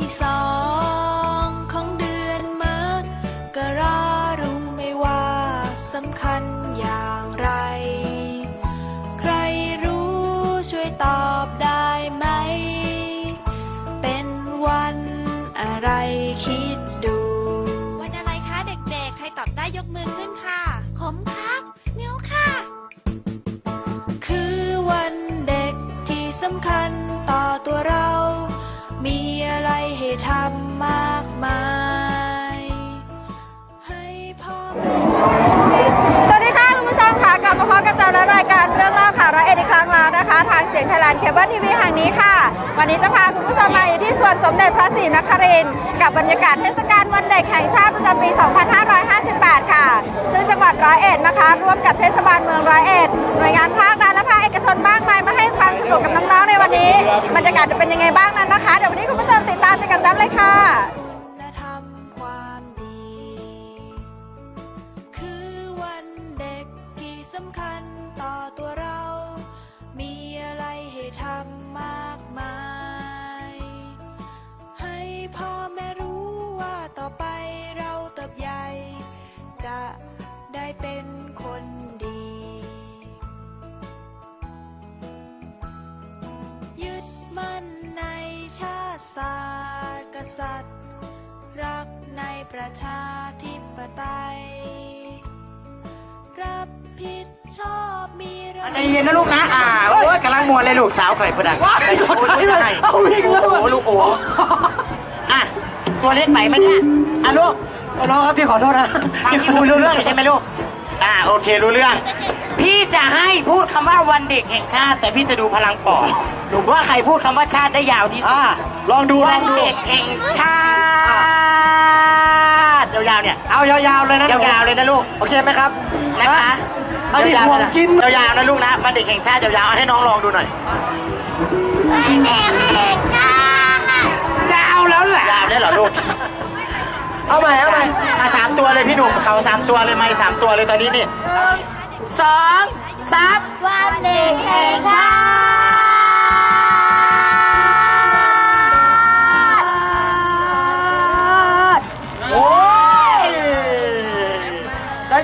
ที่สารเทยแลนด์เคเบิลทีวีแห่งนี้ค่ะ วันนี้จะพาคุณผู้ชมมาอยู่ที่สวนสมเด็จพระศรีนครินทร์กับบรรยากาศเทศกาลวันเด็กแห่งชาติประจำปี 2558 ค่ะ ซึ่งจังหวัดร้อยเอ็ดนะคะ ร่วมกับเทศบาลเมืองร้อยเอ็ดหน่วยงานภาครัฐและภาคเอกชนมากมายมาให้ความสนุกกับน้องๆในวันนี้ บรรยากาศจะเป็นยังไงบ้างนั้นนะคะ เดี๋ยววันนี้คุณผู้ชมติดตามไปกับจ้ำเลยค่ะ ประชาธิปไตย รับผิดชอบมีระใจเย็นนะลูกนะ อ่า โอ้ยกำลังมวนเลยลูกสาวไข่ประดักว้ายตกใจเลยเอาวิ่งเลยโอ้ลูกโอ้อะ ตัวเล็กไหมไหมเนี่ยอะลูกน้องครับพี่ขอโทษนะพี่คุยรู้เรื่องใช่ไหมลูก อ่า โอเครู้เรื่อง พี่จะให้พูดคำว่าวันเด็กแห่งชาติ แต่พี่จะดูพลังปอดหนูว่าใครพูดคำว่าชาติได้ยาวที่สุดอ่าลองดูวันเด็กแห่งชาติ ยาวๆเนี่ยเอายาวๆเลยนะหนูยาวๆเลยนะลูกโอเคไหมครับนะคะอันนี้ยาวๆห่วงกินยาวๆนะลูกนะวันเด็กแห่งชาติยาวๆเอาให้น้องลองดูหน่อยยาวแล้วแหละยาวได้เหรอลูกเอาใหม่เอาใหม่มาสามตัวเลยพี่หนุ่มเขาสามตัวเลยไม่สามตัวเลยตอนนี้นี่สองสามวันเด็กแห่งชาติ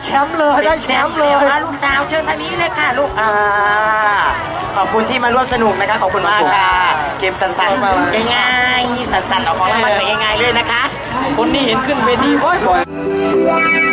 แชมป์เลยได้แชมป์เลยอะลูกสาวเชิญทางนี้เลยค่ะลูกอ่าขอบคุณที่มาร่วมสนุกนะคะ ขอบคุณมากค่ะ เกมสันๆง่ายๆสันๆเอาของรางวัลไปง่ายๆเลยนะคะ คนนี้เห็นขึ้นเวทีบ่อยๆ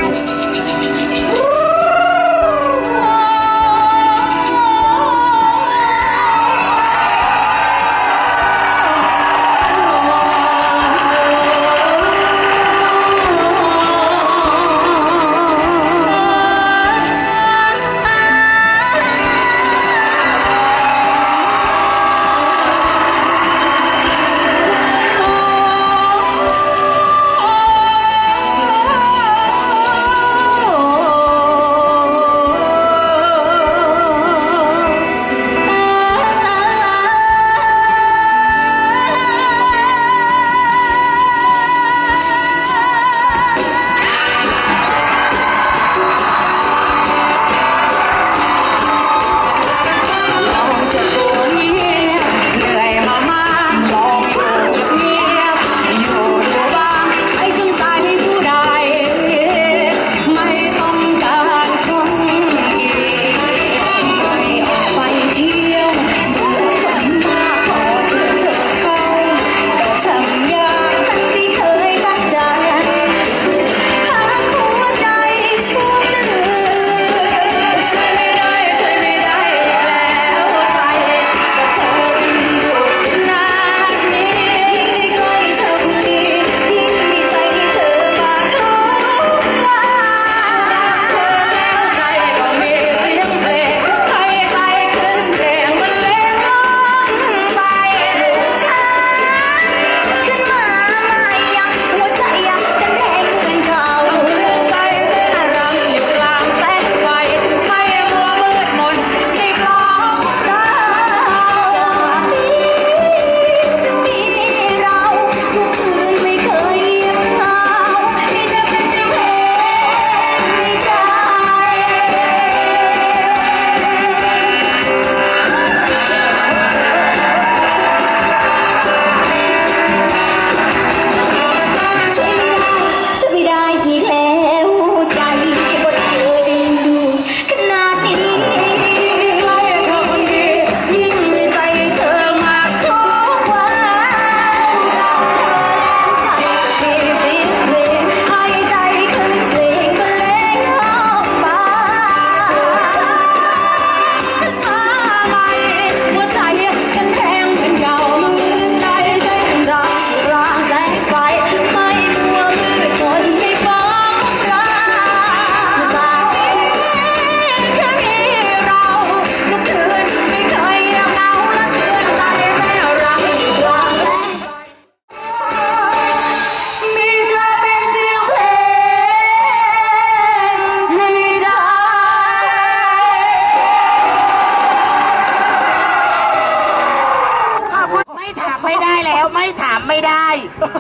ไม่ถามไม่ได้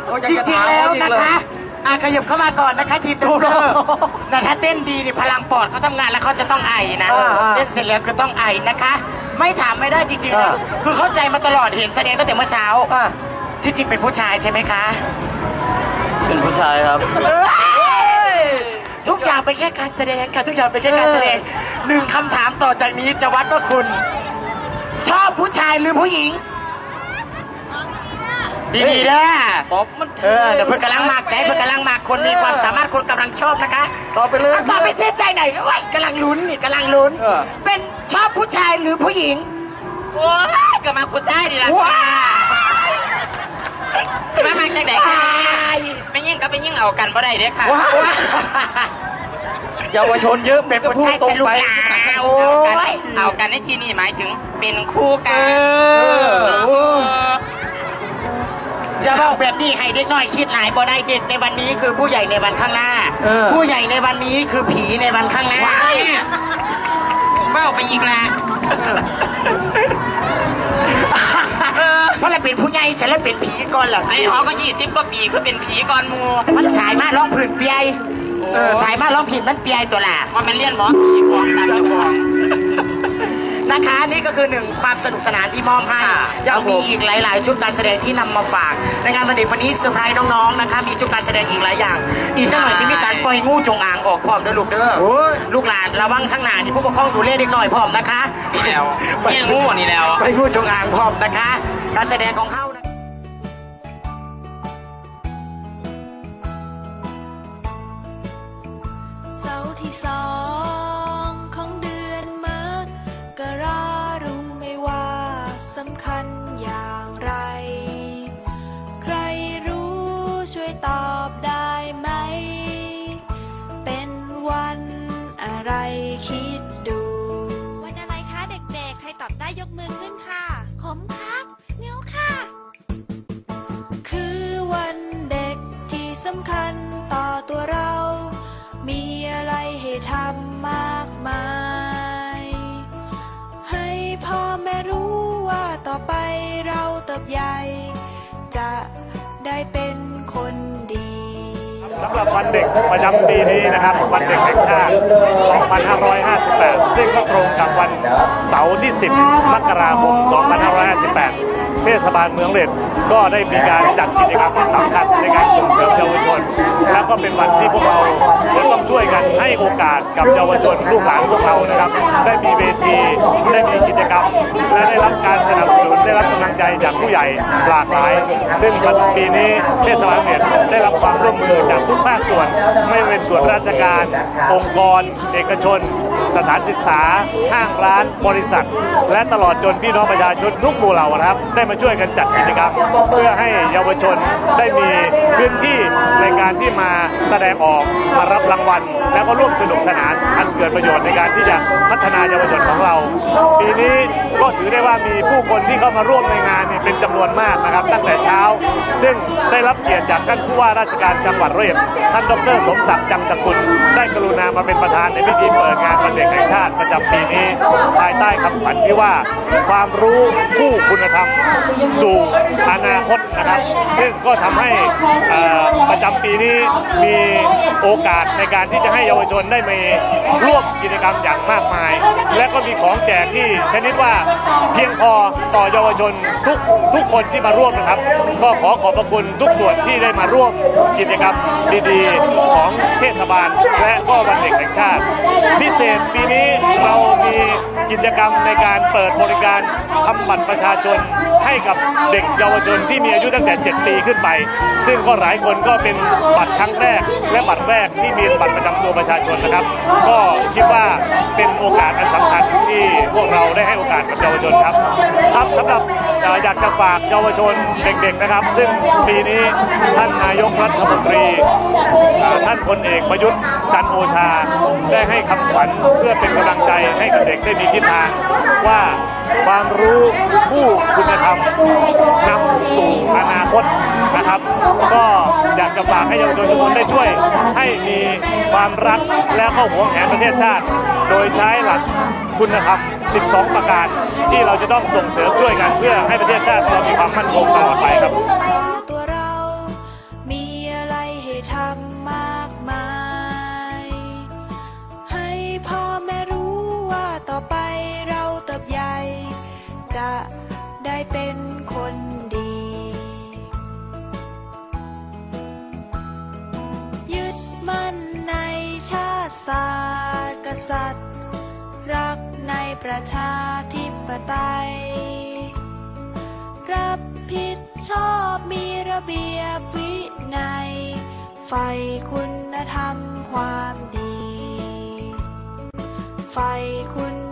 โอ้ยจอยากจะริงถามๆแล้วเขาจริงนะเลยคะอะขยับเข้ามาก่อนนะคะทีมแดนเซอโอ้ร์โหนั่นถ้าเต้นดีนี่พลังปอดเขาทำงานแล้วเขาจะต้องไอนะอ่าอ่าเต้นเสร็จแล้วคือต้องไอนะคะ ไม่ถามไม่ได้จริงๆแล้วอ่า คือเข้าใจมาตลอดเห็นแสดงตั้งแต่เมื่อเช้า อะที่จริงเป็นผู้ชายใช่ไหมคะ เป็นผู้ชายครับ ทุกอย่างเป็นแค่การแสดงค่ะทุกอย่างเป็นแค่การแสดงหนึ่งคำถามต่อจากนี้จะวัดว่าคุณ ชอบผู้ชายหรือผู้หญิง ดีๆนะป๊อปมันเออเดี๋ยวเพื่อนกำลังมากแต่เพื่อนกำลังมากคนมีความสามารถคนกำลังชอบนะคะต่อไปเลยต่อไปเสียใจหน่อยโอ้ยกำลังลุ้นนี่กำลังลุ้น เออ เป็นชอบผู้ชายหรือผู้หญิงโอ้ยกำลังผู้ชายดีละว้าสิมามาจากไหนกันไม่ยิ่งก็ไม่ยิ่งเอากันบ่ได้เด้อค่ะว้าวเยาวชนเยอะเป็นก็ผู้พูดชายตรงจะลุกไปลาโอ้ยเอากันในที่นี่หมายถึงเป็นคู่กัเอนอโอ้ กแบบนี้ให้เด็กน้อยคิดหลายบ่ได้เด็กในวันนี้คือผู้ใหญ่ในวันข้างหน้า เออ ผู้ใหญ่ในวันนี้คือผีในวันข้างหน้าเบ้าไปอีกแล้วเพราะเราเป็นผู้ใหญ่ฉันแล้วเป็นผีก่อนเหรอไอ้หอก็ยี่สิบกว่าปีคือเป็นผีก่อนมูมันสายมากร้องผื่นเปียเออสายมากร้องผิดมันเปียตัวละมันเป็นเลี้ยนหมอผีกองตามเจ้าของ นะคะนี่ก็คือหนึ่งความสนุกสนานที่มอบให้ยังมีอีกหลาย ๆ ชุดการแสดงที่นำมาฝาก ในงานวันเด็กวันนี้เซอร์ไพรส์น้อง ๆ นะคะ มีชุดการแสดงอีกหลายอย่าง อีกเจ้าหน่อยสิมีการปล่อยงูจงอางออกพร้อมเด้อลูกเด้อลูกหลานระวังข้างหน้าที่ผู้ปกครองดูแลเด็กหน่อยพร้อมนะคะนี่แล้วเนี่ยงูนี่แล้วไปงูจงอางพร้อมนะคะ การแสดงของเขา คิดดู วันอะไรคะเด็กๆ ใครตอบได้ยกมือขึ้นค่ะ ผมครับนิ้วค่ะ คือวันเด็กที่สำคัญต่อตัวเรา มีอะไรให้ทำมากมาย ให้พ่อแม่รู้ว่าต่อไปเราเติบใหญ่ จะได้เป็นคนดีสำหรับ วันเด็กประจำปีนี้นะครับวันเด็กแห่งชาติ 2558 ซึ่งก็ตรงกับวันเสาร์ที่ 10 มกราคม 2558 เทศบาลเมืองเลดก็ได้มีการจัดกิจกรรมที่สำคัญในการส่งเสริมเยาวชน และก็เป็นวันที่พวกเราต้องช่วยกันให้โอกาสกับเยาวชนลูกหลานพวกเรานะครับ ได้มีเวทีได้มีกิจกรรม และได้รับการสนับสนุนได้รับกำลังใจจากผู้ใหญ่หลากหลาย ซึ่งปีนี้เทศบาลเมืองเลดได้รับความร่วมมือจากทุกภาคส่วน ไม่เป็นส่วนราชการ องค์กร เอกชน สถานศึกษาห้างร้านบริษัท และตลอดจนพี่น้องประชาชนทุกหมู่เหล่านะครับ ได้มาช่วยกันจัดกิจกรรม เพื่อให้เยาวชนได้มีพื้นที่ในการที่มาแสดงออกมารับรางวัล แล้วก็ร่วมสนุกสนานอันเกิดประโยชน์ในการที่จะพัฒนาเยาวชนของเรา ปีนี้ก็ถือได้ว่ามีผู้คนที่เข้ามาร่วมในงานเนี่ยเป็นจำนวนมากนะครับ ตั้งแต่เช้า ซึ่งได้รับเกียรติจากท่านผู้ว่าราชการจังหวัดร้อยเอ็ดท่านดรสมศักดิ์จังตะกุลได้กรุณามาเป็นประธานในพิธีเปิดงานวันเด็กแห่งชาติประจำปีนี้ ภายใต้คำขวัญที่ว่าความรู้คู่คุณธรรม สู่อนาคตนะครับ ซึ่งก็ทำให้ประจำปีนี้มีโอกาสในการที่จะให้เยาวชนได้มีร่วมกิจกรรมอย่างมากมาย และก็มีของแจกที่ชนิดว่าเพียงพอต่อเยาวชนทุกทุกคนที่มาร่วมนะครับ ก็ขอขอบพระคุณทุกส่วนที่ได้มาร่วมกิจกรรมดีๆ ของเทศบาล และก็วันเด็กแห่งชาติพิเศษปีนี้เรามีกิจกรรมในการเปิดบริการทำบัตรประชาชนให้กับเด็กเยาวชนที่มีอายุตั้งแต่ 7 ปีขึ้นไป ซึ่งก็หลายคนก็เป็นบัตรครั้งแรก และบัตรแรกที่มีบัตรประจำตัวประชาชนนะครับ ก็คิดว่าเป็นโอกาสอันสำคัญที่พวกเราได้ให้โอกาสกับเยาวชนครับครับสำหรับอยากจะฝากเยาวชนเด็กๆนะครับ ซึ่งปีนี้ท่านนายกรัฐมนตรีท่านพลเอกประยุทธ์ จันทร์โอชา ได้ให้คำขวัญเพื่อเป็นกำลังใจให้กับเด็กได้มีทิศทางว่าความรู้ผู้คุณธรรมนำสู่อนาคตนะครับ ก็อยากจะฝากให้เยาวชนทุกคนได้ช่วย ให้มีความรักและเข้าหวงแหนประเทศชาติ โดยใช้หลักคุณธรรม 12 ประการ ที่เราจะต้องส่งเสริมช่วยกันเพื่อให้ประเทศชาติเรามีความมั่นคงตลอดไปครับ ประชาธิปไตย รับผิดชอบมีระเบียบวินัยใฝ่คุณธรรมความดีใฝ่คุณ